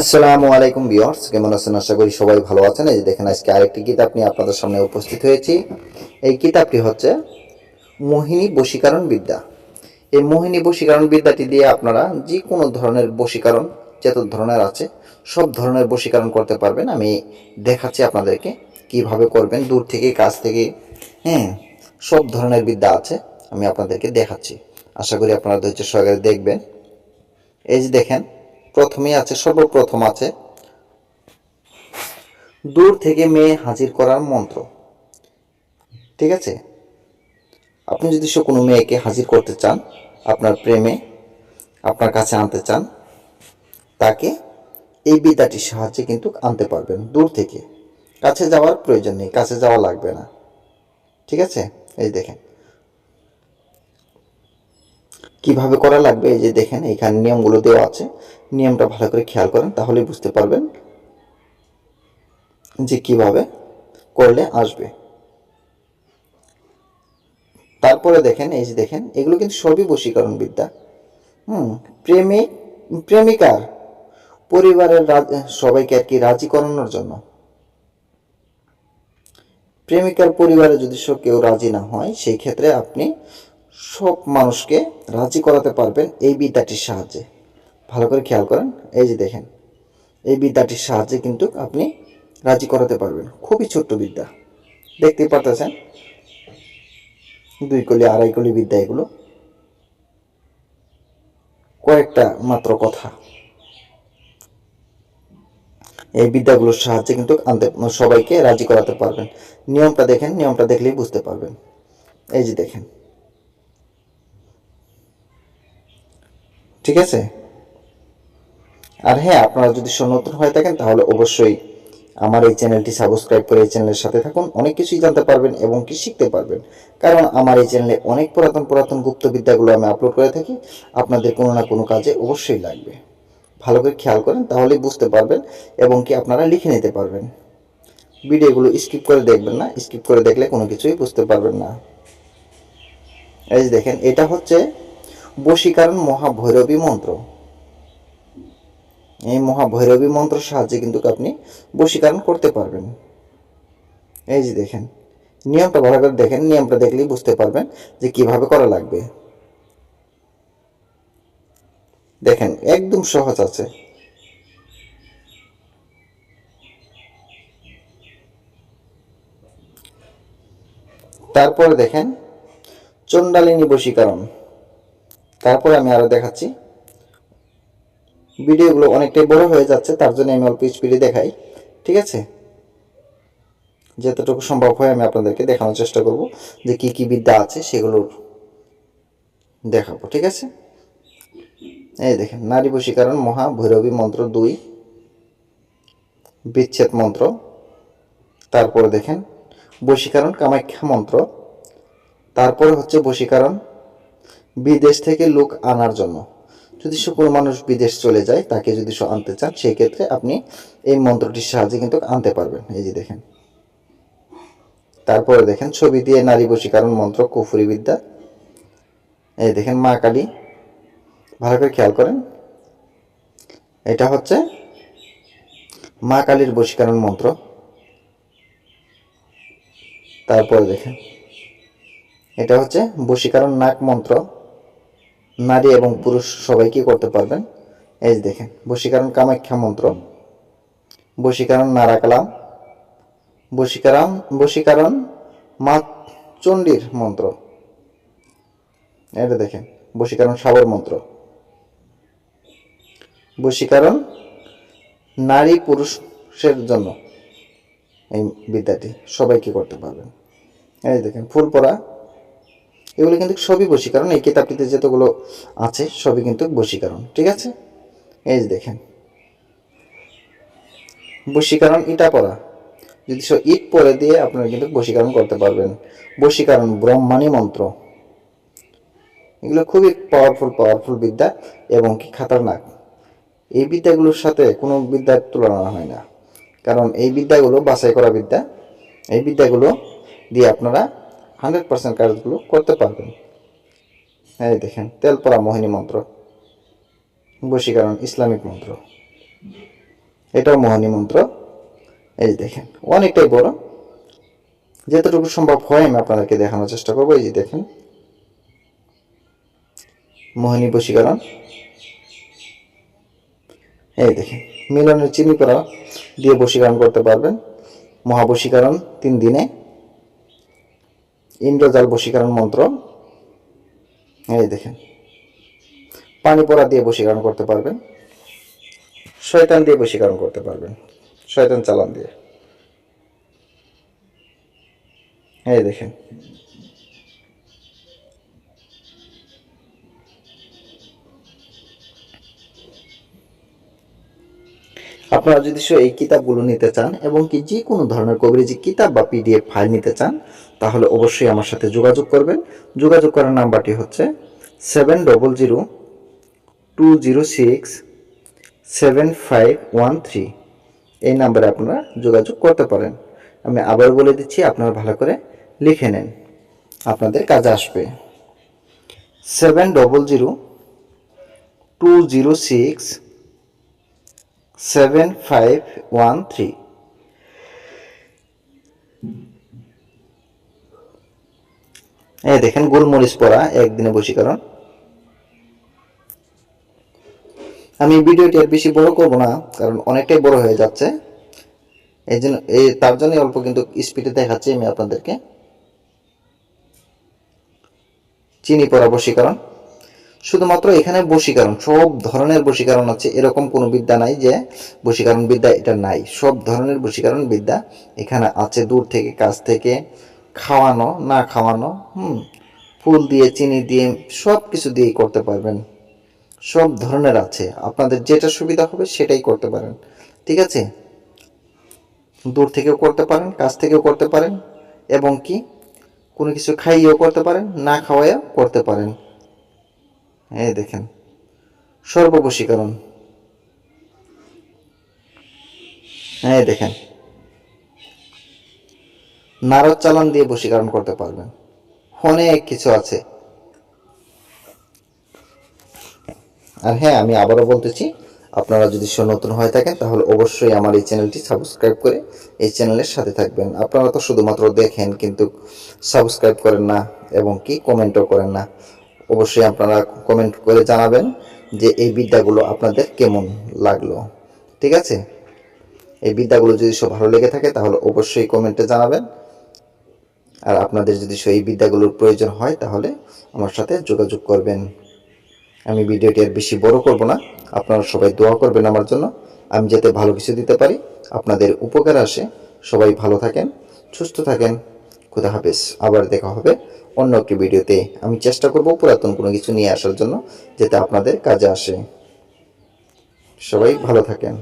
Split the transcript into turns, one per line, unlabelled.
আসসালামু আলাইকুম বিয়ার্স কেমন আছেন? আশা করি সবাই ভালো আছেন। এই যে দেখেন, আজকে আরেকটি কিতাব নিয়ে আপনাদের সামনে উপস্থিত হয়েছি। এই কিতাবটি হচ্ছে মোহিনী বশীকরণ বিদ্যা। এই মোহিনী বশীকরণ বিদ্যাটি দিয়ে আপনারা যে কোনো ধরনের বশীকরণ, যত ধরনের আছে, সব ধরনের বশীকরণ করতে পারবেন। আমি দেখাচ্ছি আপনাদেরকে কীভাবে করবেন, দূর থেকে, কাছ থেকে হ্যাঁ সব ধরনের বিদ্যা আছে, আমি আপনাদেরকে দেখাচ্ছি। আশা করি আপনারা ধৈর্য সহকারে দেখবেন। এই যে দেখেন প্রথমেই আছে, সর্বপ্রথম আছে, দূর থেকে মেয়ে হাজির করার মন্ত্র। ঠিক আছে? আপনি যদি সে কোনো মেয়েকে হাজির করতে চান, আপনার প্রেমে, আপনার কাছে আনতে চান, তাকে এই বিদ্যাটির সাহায্যে কিন্তু আনতে পারবেন, দূর থেকে। কাছে যাওয়ার প্রয়োজন নেই, কাছে যাওয়া লাগবে না। ঠিক আছে? এই দেখেন। কীভাবে করা লাগবে? এই যে দেখেন, এখানে নিয়মগুলো দেওয়া আছে। নিয়মটা ভালো করে খেয়াল করেন, তাহলেই বুঝতে পারবেন যে কীভাবে করলে আসবে। তারপরে দেখেন, এই যে দেখেন, এগুলো কিন্তু সবই বশীকরণ বিদ্যা হুম প্রেমিক প্রেমিকার পরিবারের সবাইকে আর কি রাজি করানোর জন্য। প্রেমিকার পরিবারে যদি সব কেউ রাজি না হয়, সেই ক্ষেত্রে আপনি সব মানুষকে রাজি করাতে পারবেন এই বিদ্যাটির সাহায্যে। ভালো করে খেয়াল করেন, এই যে দেখেন, এই বিদ্যাটির সাহায্যে কিন্তু আপনি রাজি করাতে পারবেন। খুবই ছোট্ট বিদ্যা। দেখতেই পারতেছেন? দুই কলি, আড়াই কলি বিদ্যা এগুলো। কয়েকটা মাত্র কথা। এই বিদ্যাগুলোর সাহায্যে কিন্তু আনতে, সবাইকে রাজি করাতে পারবেন। নিয়মটা দেখেন, নিয়মটা দেখলেই বুঝতে পারবেন। এই যে দেখেন ঠিক আছে? আর হ্যাঁ আপনারা যদি নতুন হয়ে থাকেন, তাহলে অবশ্যই আমার এই চ্যানেলটি সাবস্ক্রাইব করে এই চ্যানেলের সাথে থাকুন। অনেক কিছুই জানতে পারবেন এবং কি শিখতে পারবেন। কারণ আমার এই চ্যানেলে অনেক পুরাতন পুরাতন গুপ্তবিদ্যাগুলো আমি আপলোড করে থাকি। আপনাদের কোনো না কোনো কাজে অবশ্যই লাগবে। ভালো করে খেয়াল করেন, তাহলেই বুঝতে পারবেন এবং কি আপনারা লিখে নিতে পারবেন। ভিডিওগুলো স্কিপ করে দেখবেন না। স্কিপ করে দেখলে কোনো কিছুই বুঝতে পারবেন না। এই দেখেন, এটা হচ্ছে বশীকরণ মহাভৈরবী মন্ত্র। এই মহাভৈরবী মন্ত্র সাহায্যে কিন্তু আপনি বশীকরণ করতে পারবেন। এই যে দেখেন, নিয়মটা ভালো করে দেখেন, নিয়মটা দেখলেই বুঝতে পারবেন যে কীভাবে করা লাগবে। দেখেন, একদম সহজ আছে। তারপরে দেখেন, চণ্ডালিনী বশীকরণ। তারপরে আমি আরও দেখাচ্ছি। ভিডিওগুলো অনেকটাই বড় হয়ে যাচ্ছে, তার জন্য আমি অল্প স্পিডে দেখাই, ঠিক আছে? যতটুকু সম্ভব হয় আমি আপনাদেরকে দেখানোর চেষ্টা করব যে কি কি বিদ্যা আছে সেগুলোর দেখাবো, ঠিক আছে? এই দেখেন, নারী বশীকরণ, মহা ভৈরবী মন্ত্র দুই, বিচ্ছেদ মন্ত্র। তারপরে দেখেন, বশীকরণ কামাখ্যা মন্ত্র। তারপরে হচ্ছে বশীকরণ বিদেশ থেকে লোক আনার জন্য। যদি সে কোনো মানুষ বিদেশ চলে যায়, তাকে যদি সে আনতে চান, সেক্ষেত্রে আপনি এই মন্ত্রটির সাহায্যে কিন্তু আনতে পারবেন। এই যে দেখেন। তারপরে দেখেন, ছবি দিয়ে নারী বশীকরণ মন্ত্র, কুফুরি বিদ্যা। এই দেখেন, মা কালী। ভালো করে খেয়াল করেন। এটা হচ্ছে মা কালীর বশীকরণ মন্ত্র। তারপরে দেখেন, এটা হচ্ছে বশীকরণ নাক মন্ত্র। নারী এবং পুরুষ সবাই কি করতে পারবেন। এই দেখেন, বশীকরণ কামাখ্যা মন্ত্র, বশীকরণ নারাকালাম বশীকরণ বশীকরণ মা চণ্ডীর মন্ত্র। এটা দেখেন, বশীকরণ সাবর মন্ত্র। বশীকরণ নারী পুরুষের জন্য এই বিদ্যাটি সবাই কি করতে পারবেন। এই দেখেন, ফুল পড়া এগুলো কিন্তু সবই বশীকরণ। এই কিতাবটিতে যতগুলো আছে, সবই কিন্তু বশীকরণ, ঠিক আছে? এই যে দেখেন। বশীকরণ ইটা পড়া। যদি সব ইট পরে দিয়ে আপনারা কিন্তু বশীকরণ করতে পারবেন। বশীকরণ ব্রহ্মাণী মন্ত্র। এগুলো খুবই পাওয়ারফুল পাওয়ারফুল বিদ্যা এবং কি খাতারনাক। এই বিদ্যাগুলোর সাথে কোনো বিদ্যার তুলনা হয় না। কারণ এই বিদ্যাগুলো বাছাই করা বিদ্যা। এই বিদ্যাগুলো দিয়ে আপনারা হান্ড্রেড পার্সেন্ট কাজগুলো করতে পারবেন। এই দেখেন তেলপরা মোহিনী মন্ত্র, বশীকরণ ইসলামিক মন্ত্র। এটাও মোহিনী মন্ত্র। এই দেখেন, অনেকটাই বড়। যতটুকু সম্ভব হয় আমি আপনাদেরকে দেখানোর চেষ্টা করব। এই যে দেখেন, মোহিনী বশীকরণ। এই দেখেন, মিলনের চিনি পড়া দিয়ে বশীকরণ করতে পারবেন। মহাবশীকরণ তিন দিনে। ইন্দ্রজাল বশীকরণ মন্ত্র। এই দেখেন। পানি পড়া দিয়ে বশীকরণ করতে পারবেন। শয়তান দিয়ে বশীকরণ করতে পারবেন। শয়তান চালান দিয়ে। এই দেখেন। আপনারা যদি এই কিতাবগুলো নিতে চান এবং কি যে কোনো ধরনের কবিরাজি কিতাব বা পিডিএফ ফাইল নিতে চান, তাহলে অবশ্যই আমার সাথে যোগাযোগ করবেন। যোগাযোগ করার নাম্বারটি হচ্ছে seven double zero two zero six seven five one three এই নাম্বারে আপনারা যোগাযোগ করতে পারেন। আমি আবার বলে দিচ্ছি, আপনারা ভালো করে লিখে নেন। আপনাদের কাজে আসবে। Seven double zero two zero six seven five one three এই দেখেন গোলমরিচ পড়া, একদিনে বশীকরণ। আমি ভিডিওটি আর বেশি বড় করব না, কারণ অনেকটাই বড় হয়ে যাচ্ছে। এই জন্য, এই তার জন্য অল্প কিন্তু স্পিডে দেখাচ্ছি আমি আপনাদেরকে। চিনি পড়া বশীকরণ। শুধুমাত্র এখানে বশীকরণ, সব ধরনের বশীকরণ আছে, এরকম কোনো বিদ্যা নাই যে বশীকরণ বিদ্যা এটা নাই। সব ধরনের বশীকরণ বিদ্যা এখানে আছে, দূর থেকে, কাছ থেকে, খাওয়ানো, না খাওয়ানো, হুম, ফুল দিয়ে, চিনি দিয়ে, সব কিছু দিয়েই করতে পারবেন। সব ধরনের আছে, আপনাদের যেটা সুবিধা হবে সেটাই করতে পারেন, ঠিক আছে? দূর থেকেও করতে পারেন, কাছ থেকেও করতে পারেন, এবং কি, কোনো কিছু খাইয়েও করতে পারেন, না খাওয়াইও করতে পারেন। এই দেখেন, সর্ববশীকরণ। এই দেখেন, নারদ চালান দিয়ে বশীকরণ করতে পারবেন। অনেক কিছু আছে। আর হ্যাঁ আমি আবারও বলতেছি, আপনারা যদি সে নতুন হয়ে থাকেন, তাহলে অবশ্যই আমার এই চ্যানেলটি সাবস্ক্রাইব করে এই চ্যানেলের সাথে থাকবেন। আপনারা তো শুধুমাত্র দেখেন, কিন্তু সাবস্ক্রাইব করেন না, এবং কি কমেন্টও করেন না। অবশ্যই আপনারা কমেন্ট করে জানাবেন যে এই বিদ্যাগুলো আপনাদের কেমন লাগল। ঠিক আছে? এই বিদ্যাগুলো যদি সব ভালো লেগে থাকে তাহলে অবশ্যই কমেন্টে জানাবেন। আর আপনাদের যদি সেই বিদ্যাগুলোর প্রয়োজন হয় তাহলে আমার সাথে যোগাযোগ করবেন। আমি ভিডিওটি আর বেশি বড় করব না। আপনারা সবাই দোয়া করবেন আমার জন্য। আমি যাতে ভালো কিছু দিতে পারি, আপনাদের উপকার আসে। সবাই ভালো থাকেন, সুস্থ থাকেন। খুদা হাফেজ। আবার দেখা হবে অন্য একটি ভিডিওতে আমি চেষ্টা করব পুরাতন কোনো কিছু নিয়ে আসার জন্য, যাতে আপনাদের কাজে আসে। সবাই ভালো থাকেন।